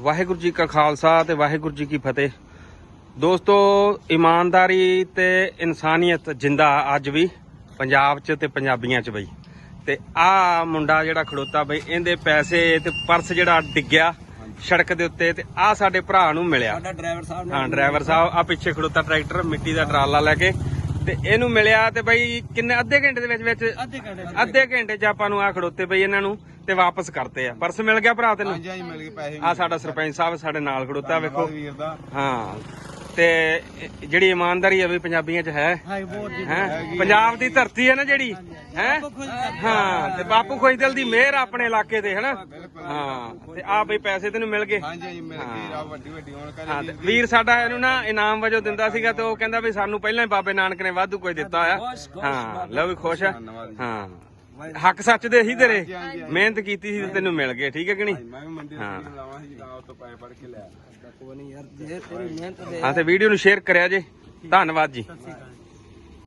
ਵਾਹਿਗੁਰੂ ਜੀ ਕਾ ਖਾਲਸਾ ਤੇ ਵਾਹਿਗੁਰੂ ਜੀ ਕੀ ਫਤਿਹ। ਦੋਸਤੋ ਇਮਾਨਦਾਰੀ ਤੇ ਇਨਸਾਨੀਅਤ ਜਿੰਦਾ ਅੱਜ ਵੀ ਪੰਜਾਬ 'ਚ ਤੇ ਪੰਜਾਬੀਆਂ 'ਚ ਬਈ। ਤੇ ਆ ਮੁੰਡਾ ਜਿਹੜਾ ਖੜੋਤਾ ਬਈ ਇਹਦੇ ਪੈਸੇ ਤੇ ਪਰਸ ਜਿਹੜਾ ਡਿੱਗਿਆ ਸੜਕ ਦੇ ਉੱਤੇ ਤੇ ਆ ਸਾਡੇ ਭਰਾ ਨੂੰ ਮਿਲਿਆ। ਸਾਡਾ ਡਰਾਈਵਰ ਸਾਹਿਬ ਨੇ ਹਾਂ ਡਰਾਈਵਰ ਸਾਹਿਬ ਆ ਪਿੱਛੇ ਖੜੋਤਾ ਟਰੈਕਟਰ ਮਿੱਟੀ ਦਾ ਟਰਾਲਾ ਲੈ ਕੇ। ਤੇ ਇਹਨੂੰ ਮਿਲਿਆ ਤੇ ਬਈ ਕਿੰਨੇ ਅੱਧੇ ਘੰਟੇ ਦੇ ਵਿੱਚ ਵਿੱਚ ਅੱਧੇ ਘੰਟੇ ਅੱਧੇ ਘੰਟੇ 'ਚ ਆਪਾਂ ਨੂੰ ਆ ਖੜੋਤੇ ਬਈ ਇਹਨਾਂ ਨੂੰ ਤੇ ਵਾਪਸ ਕਰਤੇ ਆ। ਪਰਸ ਮਿਲ ਗਿਆ ਭਰਾ ਤੈਨੂੰ? ਹਾਂਜੀ ਹਾਂਜੀ ਮਿਲ ਗਏ ਪੈਸੇ ਆ ਸਾਡਾ ਸਰਪੰਚ ਸਾਹਿਬ ਸਾਡੇ ਨਾਲ ਖੜੋਤਾ ਵੇਖੋ। ਵੀਰ ਦਾ। ਹਾਂ। ਤੇ ਜਿਹੜੀ ਇਮਾਨਦਾਰੀ ਆ ਵੀ ਪੰਜਾਬੀਆਂ 'ਚ ਹੈ। ਹਾਂ ਬਹੁਤ ਜੀ ਹੈ? ਪੰਜਾਬ ਦੀ ਧਰਤੀ ਹੈ ਨਾ ਜਿਹੜੀ? ਹੈ? ਹਾਂ ਤੇ ਬਾਪੂ ਖੁਸ਼ਦਿਲ ਦੀ ਮਿਹਰ ਆ ਆਪਣੇ ਇਲਾਕੇ ਤੇ ਹਨਾ? ਹਾਂ ਤੇ ਆ ਬਈ ਪੈਸੇ ਤੈਨੂੰ ਮਿਲ ਗਏ। ਹਾਂਜੀ ਹਾਂਜੀ ਮਿਲ ਗਏ। ਆ ਵੱਡੀ ਵੱਡੀ ਹੁਣ ਹਾਂ ਕਰੇ ਤੇ ਵੀਰ ਸਾਡਾ ਇਹਨੂੰ ਨਾ ਇਨਾਮ ਵਜੋਂ ਦਿੰਦਾ ਸੀਗਾ ਤੇ ਉਹ ਕਹਿੰਦਾ ਵੀ ਸਾਨੂੰ ਪਹਿਲਾਂ ਹੀ ਬਾਬੇ ਨਾਨਕ ਨੇ ਵਾਧੂ ਕੁਝ ਦਿੱਤਾ ਆ। ਹਾਂ ਲਓ ਵੀ ਖੁਸ਼ ਆ। ਹਾਂ। ਹੱਕ ਸੱਚ ਦੇ ਹੀ ਤੇਰੇ। ਮਿਹਨਤ ਕੀਤੀ ਸੀ ਤੇ ਤੈਨੂੰ ਮਿਲ ਗਏ ਠੀਕ ਹੈ ਕਿ ਨਹੀਂ? ਮੈਂ ਵੀ ਮੰਡੀ ਹਾਂ। ਤੋਂ ਲਾਵਾਂ ਸੀ ਤੋਂ ਪੈਸੇ ਫੜ ਕੇ ਲਿਆ। ਕੋਈ ਨਹੀਂ ਯਾਰ ਜੇ ਤੇਰੀ ਮਿਹਨਤ ਦੇ ਹਾਂ ਤੇ ਵੀਡੀਓ ਨੂੰ ਸ਼ੇਅਰ ਕਰਿਆ ਜੇ। ਧੰਨਵਾਦ ਜੀ।